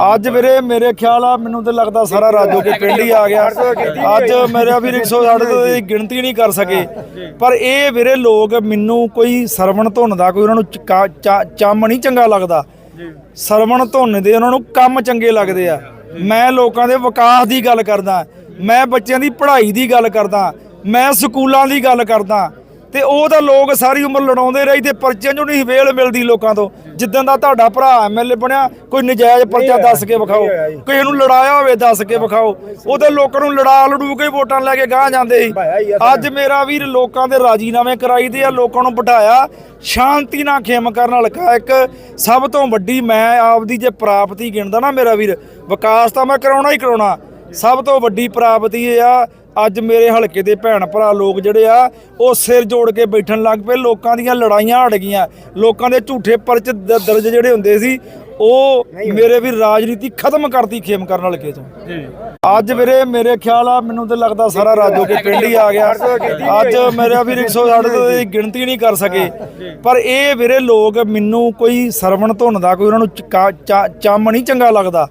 ਅੱਜ ਵੀਰੇ ਮੇਰੇ ਖਿਆਲ ਆ ਮੈਨੂੰ ਤੇ ਲੱਗਦਾ ਸਾਰਾ ਰਾਜੋ ਕੇ ਪਿੰਡ ਹੀ ਆ ਗਿਆ। ਅੱਜ ਮੇਰਾ ਵੀਰ 160 ਦੀ ਗਿਣਤੀ ਨਹੀਂ ਕਰ ਸਕੇ। ਪਰ ਇਹ ਵੀਰੇ ਲੋਕ ਮੈਨੂੰ ਕੋਈ ਸਰਵਣ ਧੁੰਨ ਦਾ ਕੋਈ ਉਹਨਾਂ ਨੂੰ ਚੰਮ ਨਹੀਂ ਚੰਗਾ ਲੱਗਦਾ। ਸਰਵਣ ਧੁੰਨ ਦੇ ਉਹਨਾਂ ਨੂੰ ਕੰਮ ਚੰਗੇ ਲੱਗਦੇ ਆ। ਮੈਂ ਲੋਕਾਂ ਦੇ ਵਿਕਾਸ ਦੀ ਗੱਲ ਕਰਦਾ। ਮੈਂ ਬੱਚਿਆਂ ਦੀ ਪੜ੍ਹਾਈ ਦੀ ਗੱਲ ਕਰਦਾ। ਮੈਂ ਸਕੂਲਾਂ ਦੀ ਗੱਲ ਕਰਦਾ। ਤੇ ਉਹ ਤਾਂ ਲੋਕ ਸਾਰੀ ਉਮਰ ਲੜਾਉਂਦੇ ਰਹੀ ਤੇ ਪਰਚਿਆਂ ਚੋਂ ਨਹੀਂ ਵੇਲ ਮਿਲਦੀ ਲੋਕਾਂ ਤੋਂ। ਜਿੱਦਾਂ ਦਾ ਤੁਹਾਡਾ ਭਰਾ ਐਮਐਲਏ ਬਣਿਆ ਕੋਈ ਨਜਾਇਜ਼ ਪਰਚਾ ਦੱਸ ਕੇ ਵਿਖਾਓ। ਕਿਸੇ ਨੂੰ ਲੜਾਇਆ ਹੋਵੇ ਦੱਸ ਕੇ ਵਿਖਾਓ। ਉਹਦੇ ਲੋਕਾਂ ਨੂੰ ਲੜਾ ਲੜੂ ਕੇ ਵੋਟਾਂ ਲੈ ਕੇ ਗਾਹ ਜਾਂਦੇ ਸੀ। ਅੱਜ ਮੇਰਾ ਵੀਰ ਲੋਕਾਂ ਦੇ ਰਾਜੀਨਾਮੇ ਕਰਾਈਦੇ ਆ ਲੋਕਾਂ ਨੂੰ ਬਿਠਾਇਆ। ਸ਼ਾਂਤੀ ਨਾਲ ਖੇਮ ਕਰਨ ਹਲਕਾ ਇੱਕ। ਸਭ ਤੋਂ ਵੱਡੀ ਮੈਂ ਆਪਦੀ ਜੇ ਪ੍ਰਾਪਤੀ ਗਿਣਦਾ ਨਾ ਮੇਰਾ ਵੀਰ ਵਿਕਾਸ ਤਾਂ ਮੈਂ ਕਰਾਉਣਾ ਹੀ ਕਰਾਉਣਾ। ਸਭ ਤੋਂ ਵੱਡੀ ਪ੍ਰਾਪਤੀ ਇਹ ਆ ਅੱਜ ਮੇਰੇ ਹਲਕੇ ਦੇ ਭੈਣ ਭਰਾ ਲੋਕ ਜਿਹੜੇ ਆ ਉਹ ਸਿਰ ਜੋੜ ਕੇ ਬੈਠਣ ਲੱਗ ਪਏ। ਲੋਕਾਂ ਦੀਆਂ ਲੜਾਈਆਂ ਹਟ ਗਈਆਂ। ਲੋਕਾਂ ਦੇ ਝੂਠੇ ਪਰਚ ਦ- ਦਰਜ ਜਿਹੜੇ ਹੁੰਦੇ ਸੀ ਉਹ ਮੇਰੇ ਵੀ ਰਾਜਨੀਤੀ ਖਤਮ ਕਰਤੀ ਖੇਮ ਕਰਨ ਹਲਕੇ ਚੋਂ। ਅੱਜ ਵੀਰੇ ਮੇਰੇ ਖਿਆਲ ਆ ਮੈਨੂੰ ਤੇ ਲੱਗਦਾ ਸਾਰਾ ਰਾਜੋ ਕੇ ਪਿੰਡ ਹੀ ਆ ਗਿਆ। ਅੱਜ ਮੇਰਾ ਵੀਰ 160 ਦੀ ਗਿਣਤੀ ਨਹੀਂ ਕਰ ਸਕੇ। ਪਰ ਇਹ ਵੀਰੇ ਲੋਕ ਮੈਨੂੰ ਕੋਈ ਸਰਵਣ ਧੁੰਨ ਦਾ ਕੋਈ ਉਹਨਾਂ ਨੂੰ ਚਕਾ- ਚਾ- ਚੰਮ ਨਹੀਂ ਚੰਗਾ ਲੱਗਦਾ।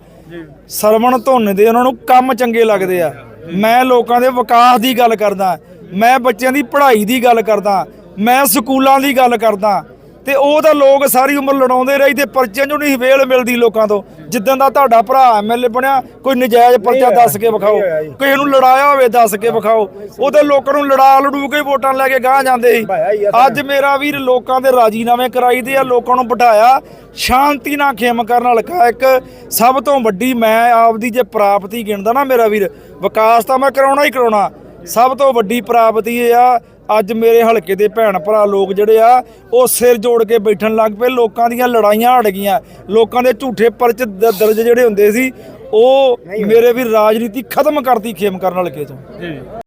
ਸਰਵਣ ਧੁੰਨ ਦੇ ਉਹਨਾਂ ਨੂੰ ਕੰਮ ਚੰਗੇ ਲੱਗਦੇ ਆ। ਮੈਂ ਲੋਕਾਂ ਦੇ ਵਿਕਾਸ ਦੀ ਗੱਲ ਕਰਦਾ, ਮੈਂ ਬੱਚਿਆਂ ਦੀ ਪੜ੍ਹਾਈ ਦੀ ਗੱਲ ਕਰਦਾ, ਮੈਂ ਸਕੂਲਾਂ ਦੀ ਗੱਲ ਕਰਦਾ ਤੇ ਉਹ ਤਾਂ ਲੋਕ ਸਾਰੀ ਉਮਰ ਲੜਾਉਂਦੇ ਰਹੀ ਤੇ ਪਰਚਿਆਂ ਚੋਂ ਨਹੀਂ ਵੇਲ ਮਿਲਦੀ ਲੋਕਾਂ ਤੋਂ। ਜਿੱਦਾਂ ਦਾ ਤੁਹਾਡਾ ਭਰਾ ਐਮਐਲਏ ਬਣਿਆ ਕੋਈ ਨਜਾਇਜ਼ ਪਰਚਾ ਦੱਸ ਕੇ ਵਿਖਾਓ। ਕਿਸੇ ਨੂੰ ਲੜਾਇਆ ਹੋਵੇ ਦੱਸ ਕੇ ਵਿਖਾਓ। ਉਹਦੇ ਲੋਕਾਂ ਨੂੰ ਲੜਾ ਲੜੂ ਕੇ ਵੋਟਾਂ ਲੈ ਕੇ ਗਾਹ ਜਾਂਦੇ ਸੀ। ਅੱਜ ਮੇਰਾ ਵੀਰ ਲੋਕਾਂ ਦੇ ਰਾਜੀਨਾਮੇ ਕਰਾਈਦੇ ਆ ਲੋਕਾਂ ਨੂੰ ਬਿਠਾਇਆ। ਸ਼ਾਂਤੀ ਨਾਲ ਖੇਮ ਕਰਨ ਹਲਕਾ ਇੱਕ ਸਭ ਤੋਂ ਵੱਡੀ ਮੈਂ ਆਪਦੀ ਜੇ ਪ੍ਰਾਪਤੀ ਗਿਣਦਾ ਨਾ ਮੇਰਾ ਵੀਰ ਵਿਕਾਸ ਤਾਂ ਮੈਂ ਕਰਾਉਣਾ ਹੀ ਕਰਾਉਣਾ। ਸਭ ਤੋਂ ਵੱਡੀ ਪ੍ਰਾਪਤੀ ਇਹ ਆ ਅੱਜ ਮੇਰੇ ਹਲਕੇ ਦੇ ਭੈਣ ਭਰਾ ਲੋਕ ਜਿਹੜੇ ਆ ਉਹ ਸਿਰ ਜੋੜ ਕੇ ਬੈਠਣ ਲੱਗ ਪਏ। ਲੋਕਾਂ ਦੀਆਂ ਲੜਾਈਆਂ ਹਟ ਗਈਆਂ। ਲੋਕਾਂ ਦੇ ਝੂਠੇ ਪਰਚ ਦ- ਦਰਜ ਜਿਹੜੇ ਹੁੰਦੇ ਸੀ ਉਹ ਮੇਰੇ ਵੀ ਰਾਜਨੀਤੀ ਖਤਮ ਕਰਤੀ ਖੇਮ ਕਰਨ ਹਲਕੇ ਚੋਂ।